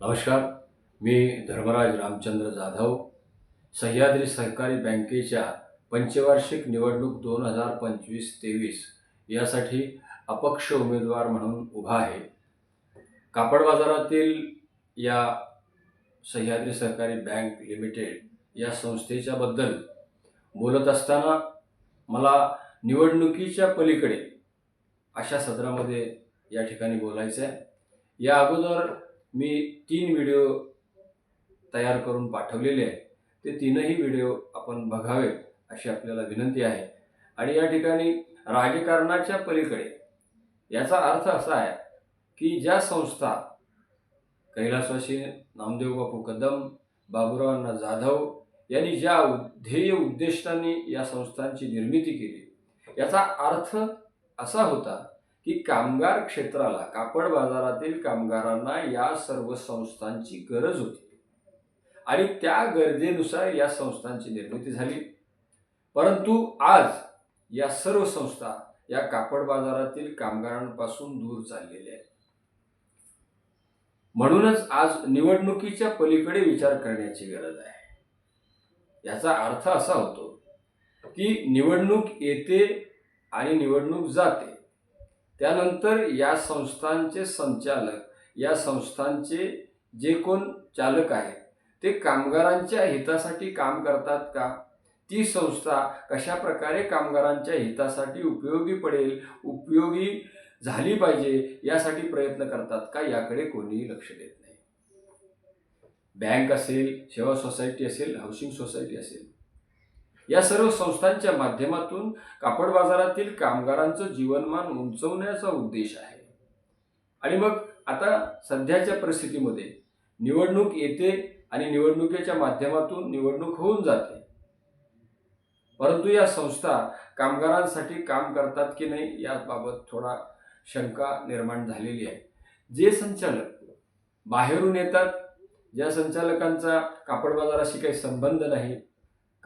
नमस्कार मी धर्मराज रामचंद्र जाधव सह्याद्री सहकारी बँकेच्या पंचवार्षिक निवडणूक दोन हजार पंचवीस तेवीस यासाठी अपक्ष उमेदवार म्हणून उभा आहे. कापड बाजारातील या सह्याद्री सहकारी बँक लिमिटेड या संस्थेच्याबद्दल बोलत असताना मला निवडणुकीच्या पलीकडे अशा सदरामध्ये या ठिकाणी बोलायचं आहे या अगोदर मी तीन व्हिडिओ तयार करून पाठवलेले आहेत. ते तीनही व्हिडिओ आपण बघावेत अशी आपल्याला विनंती आहे. आणि या ठिकाणी राजकारणाच्या पलीकडे याचा अर्थ असा आहे की ज्या संस्था कैलासवासी नामदेव बापू कदम बाबुरावांना अण्णा जाधव यांनी ज्या ध्येय उद्दिष्टांनी या संस्थांची निर्मिती केली याचा अर्थ असा होता की कामगार क्षेत्राला कापड बाजारातील कामगारांना या सर्व संस्थांची गरज होती. आणि त्या गरजेनुसार या संस्थांची निर्मिती झाली. परंतु आज या सर्व संस्था या कापड बाजारातील कामगारांपासून दूर चाललेल्या आहेत. म्हणूनच आज निवडणुकीच्या पलीकडे विचार करण्याची गरज आहे. याचा अर्थ असा होतो की निवडणूक येते आणि निवडणूक जाते. त्यानंतर या संस्थांचे संचालक या संस्थांचे जे कोण चालक आहेत ते कामगारांच्या हितासाठी काम करतात का? ती संस्था कशा प्रकारे कामगारांच्या हितासाठी उपयोगी पडेल उपयोगी झाली पाहिजे यासाठी प्रयत्न करतात का? याकडे कोणीही लक्ष देत नाही. बँक असेल सेवा सोसायटी असेल हाऊसिंग सोसायटी असेल या सर्व संस्थांच्या माध्यमातून कापड बाजारातील कामगारांचं जीवनमान उंचवण्याचा उद्देश आहे. आणि मग आता सध्याच्या परिस्थितीमध्ये निवडणूक येते आणि निवडणुकीच्या माध्यमातून निवडणूक होऊन जाते. परंतु या संस्था कामगारांसाठी काम करतात की नाही याबाबत थोडा शंका निर्माण झालेली आहे. जे संचालक बाहेरून येतात ज्या संचालकांचा कापड बाजाराशी काही संबंध नाही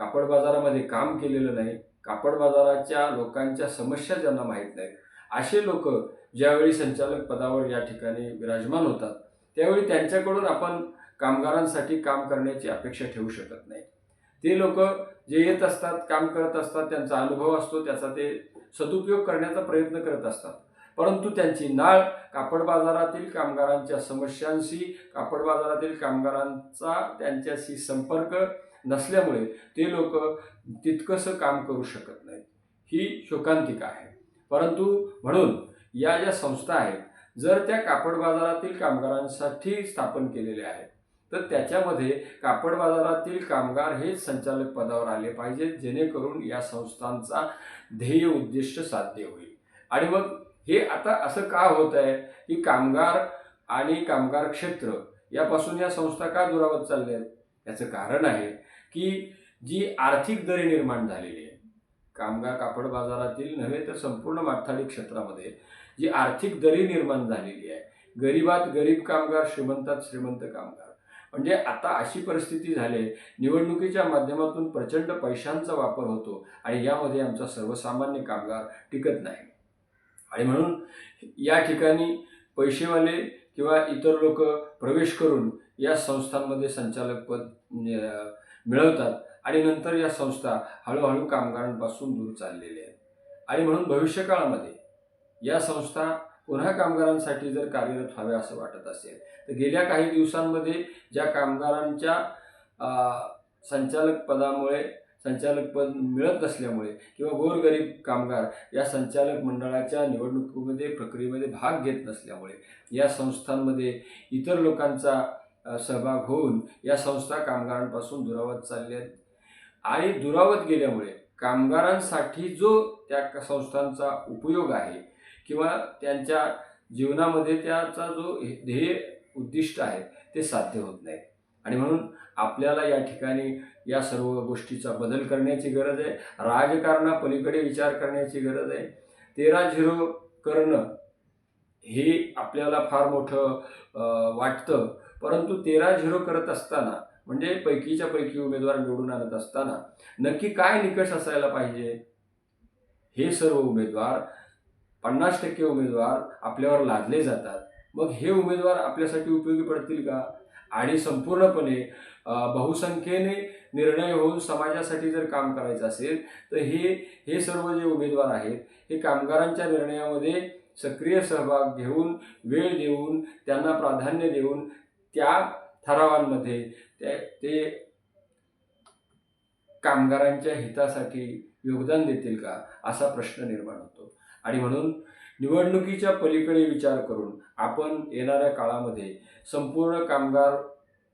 कापड बाजारामध्ये काम केलेलं नाही कापड बाजाराच्या लोकांच्या समस्या ज्यांना माहीत नाहीत. असे लोक ज्यावेळी संचालक पदावर या ठिकाणी विराजमान होतात त्यावेळी त्यांच्याकडून आपण कामगारांसाठी काम करण्याची अपेक्षा ठेवू शकत नाही. ते लोक जे येत असतात काम करत असतात त्यांचा अनुभव असतो त्याचा ते सदुपयोग करण्याचा प्रयत्न करत असतात. परंतु त्यांची नाळ कापड बाजारातील कामगारांच्या समस्यांशी कापड बाजारातील कामगारांचा त्यांच्याशी संपर्क नसल्यामुळे ते लोक तितकंसं काम करू शकत नाहीत. ही शोकांतिका आहे. परंतु म्हणून या ज्या संस्था आहेत जर त्या कापड बाजारातील कामगारांसाठी स्थापन केलेल्या आहेत तर त्याच्यामध्ये कापड बाजारातील कामगार हे संचालक पदावर आले पाहिजेत जेणेकरून या संस्थांचा ध्येय उद्दिष्ट साध्य होईल. आणि मग हे आता असं का होत आहे की कामगार आणि कामगार क्षेत्र यापासून या संस्था का दुरावत चालल्या आहेत? याचं कारण आहे की जी आर्थिक दरी निर्माण झालेली आहे कामगार कापड बाजारातील नव्हे तर संपूर्ण माथाडी क्षेत्रामध्ये जी आर्थिक दरी निर्माण झालेली आहे गरीबात गरीब कामगार श्रीमंतात श्रीमंत कामगार. म्हणजे आता अशी परिस्थिती झाली निवडणुकीच्या माध्यमातून प्रचंड पैशांचा वापर होतो आणि यामध्ये आमचा सर्वसामान्य कामगार टिकत नाही. आणि म्हणून या ठिकाणी पैसेवाले किंवा इतर लोक प्रवेश करून या संस्थांमध्ये संचालकपद मिळवतात. आणि नंतर या संस्था हळूहळू कामगारांपासून दूर चाललेल्या आहेत. आणि म्हणून भविष्यकाळामध्ये या संस्था पुन्हा कामगारांसाठी जर कार्यरत व्हाव्या असं वाटत असेल तर गेल्या काही दिवसांमध्ये ज्या कामगारांच्या संचालक पदामुळे संचालक पद मिळत नसल्यामुळे किंवा गोरगरीब कामगार या संचालक मंडळाच्या निवडणुकीमध्ये प्रक्रियेमध्ये भाग घेत नसल्यामुळे या संस्थांमध्ये इतर लोकांचा सहभाग होऊन या संस्था कामगारांपासून दुरावत चालल्या आहेत. आणि दुरावत गेल्यामुळे कामगारांसाठी जो त्या संस्थांचा उपयोग आहे किंवा त्यांच्या जीवनामध्ये त्याचा जो ध्येय उद्दिष्ट आहे ते साध्य होत नाही. आणि म्हणून आपल्याला या ठिकाणी या सर्व गोष्टीचा बदल करण्याची गरज आहे. राजकारणापलीकडे विचार करण्याची गरज आहे. तेरा झिरो करणं हे आपल्याला फार मोठं वाटतं. परंतु तेरा झिरो करत असताना म्हणजे पैकीच्या पैकी उमेदवार निवडून आणत असताना नक्की काय निकष असायला पाहिजे? हे सर्व उमेदवार पन्नास टक्के उमेदवार आपल्यावर लादले जातात. मग हे उमेदवार आपल्यासाठी उपयोगी पडतील का? आणि संपूर्णपणे बहुसंख्येने निर्णय होऊन समाजासाठी जर काम करायचं असेल तर हे हे सर्व जे उमेदवार आहेत हे कामगारांच्या निर्णयामध्ये सक्रिय सहभाग घेऊन वेळ देऊन त्यांना प्राधान्य देऊन त्या ठरावांमध्ये ते ते कामगारांच्या हितासाठी योगदान देतील का असा प्रश्न निर्माण होतो. आणि म्हणून निवडणुकीच्या पलीकडे विचार करून आपण येणाऱ्या काळामध्ये संपूर्ण कामगार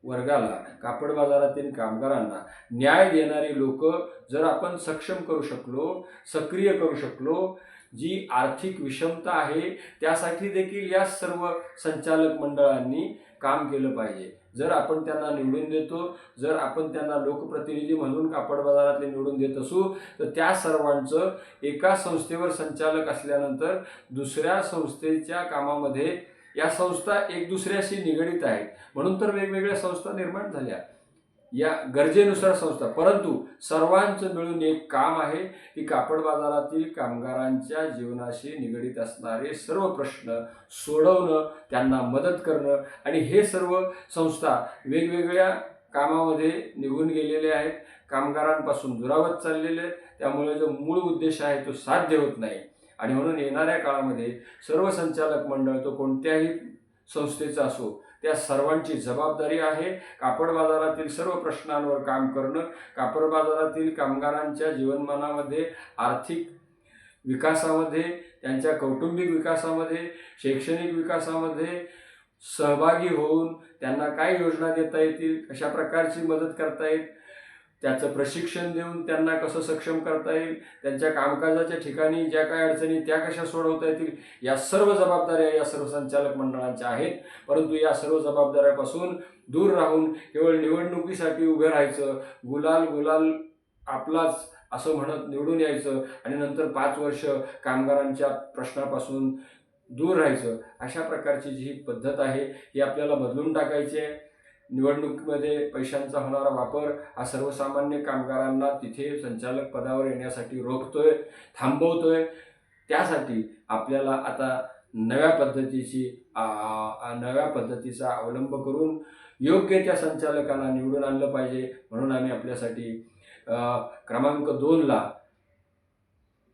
वर्गाला कापड बाजारातील कामगारांना न्याय देणारी लोक जर आपण सक्षम करू शकलो सक्रिय करू शकलो जी आर्थिक विषमता आहे त्यासाठी देखील या सर्व संचालक मंडळांनी काम केलं पाहिजे. जर आपण त्यांना निवडून देतो जर आपण त्यांना लोकप्रतिनिधी म्हणून कापड बाजारातले निवडून देत असू तर त्या सर्वांचं एका संस्थेवर संचालक असल्यानंतर दुसऱ्या संस्थेच्या कामामध्ये या संस्था एक दुसऱ्याशी निगडीत आहेत. म्हणून तर वेगवेगळ्या संस्था निर्माण झाल्या. या गरजेनुसार संस्था. परंतु सर्वांचं मिळून एक काम आहे की कापड बाजारातील कामगारांच्या जीवनाशी निगडीत असणारे सर्व प्रश्न सोडवणं त्यांना मदत करणं आणि हे सर्व संस्था वेगवेगळ्या कामामध्ये निघून गेलेले आहेत. कामगारांपासून दुरावत चाललेले आहेत. त्यामुळे जो मूळ उद्देश आहे तो साध्य होत नाही. आणि म्हणून येणाऱ्या काळामध्ये सर्व संचालक मंडळ तो कोणत्याही संस्थेचा असो त्या सर्वांची जबाबदारी आहे. कापड बाजारातील सर्व प्रश्नांवर काम करणं कापड बाजारातील कामगारांच्या जीवनमानामध्ये आर्थिक विकासामध्ये त्यांच्या कौटुंबिक विकासामध्ये शैक्षणिक विकासामध्ये सहभागी होऊन त्यांना काय योजना देता येतील कशा प्रकारची मदत करता येईल त्याचं प्रशिक्षण देऊन त्यांना कसं सक्षम करता येईल त्यांच्या कामकाजाच्या ठिकाणी ज्या काय अडचणी त्या कशा सोडवता येतील या सर्व जबाबदाऱ्या या सर्व संचालक मंडळांच्या आहेत. परंतु या सर्व जबाबदाऱ्यापासून दूर राहून केवळ निवडणुकीसाठी उभे राहायचं गुलाल गुलाल आपलाच असं म्हणत निवडून यायचं आणि नंतर पाच वर्ष कामगारांच्या प्रश्नापासून दूर राहायचं अशा प्रकारची जी पद्धत आहे ही आपल्याला बदलून टाकायची आहे. निवडणुकीमध्ये पैशांचा होणारा वापर हा सर्वसामान्य कामगारांना तिथे संचालक पदावर येण्यासाठी रोखतोय थांबवतोय. त्यासाठी आपल्याला आता नव्या पद्धतीची नव्या पद्धतीचा अवलंब करून योग्य त्या संचालकांना निवडून आणलं पाहिजे. म्हणून आम्ही आपल्यासाठी क्रमांक दोनला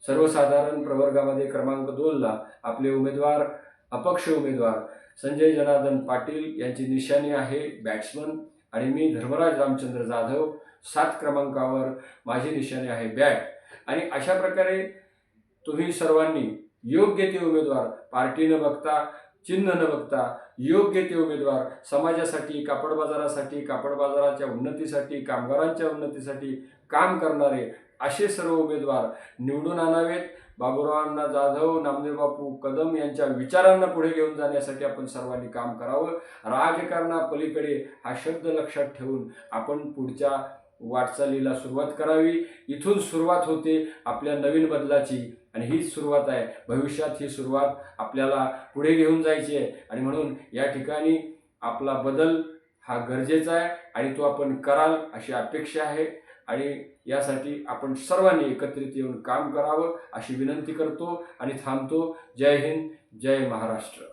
सर्वसाधारण प्रवर्गामध्ये क्रमांक दोनला आपले उमेदवार अपक्ष उमेदवार संजय जनार्दन पाटील यांची निशाणी आहे बॅट्समन आणि मी धर्मराज रामचंद्र जाधव सात क्रमांकावर माझी निशाणी आहे बॅट आणि अशा प्रकारे तुम्ही सर्वांनी योग्य ते उमेदवार पार्टी न बघता चिन्ह न बघता योग्य ते उमेदवार समाजासाठी कापड बाजारासाठी कापड बाजाराच्या उन्नतीसाठी कामगारांच्या उन्नतीसाठी काम करणारे असे सर्व उमेदवार निवडून आणावेत. बाबुरावांना जाधव नामदेव बापू कदम यांच्या विचारांना पुढे घेऊन जाण्यासाठी आपण सर्वांनी काम करावं. राजकारणापलीकडे हा शब्द लक्षात ठेवून आपण पुढच्या वाटचालीला सुरुवात करावी. इथून सुरुवात होते आपल्या नवीन बदलाची आणि हीच सुरुवात आहे. भविष्यात ही सुरुवात आपल्याला पुढे घेऊन जायची आहे. आणि म्हणून या ठिकाणी आपला बदल हा गरजेचा आहे आणि तो आपण कराल अशी अपेक्षा आहे. आणि यासाठी आपण सर्वांनी एकत्रित येऊन काम करावं अशी विनंती करतो आणि थांबतो. जय हिंद जय महाराष्ट्र.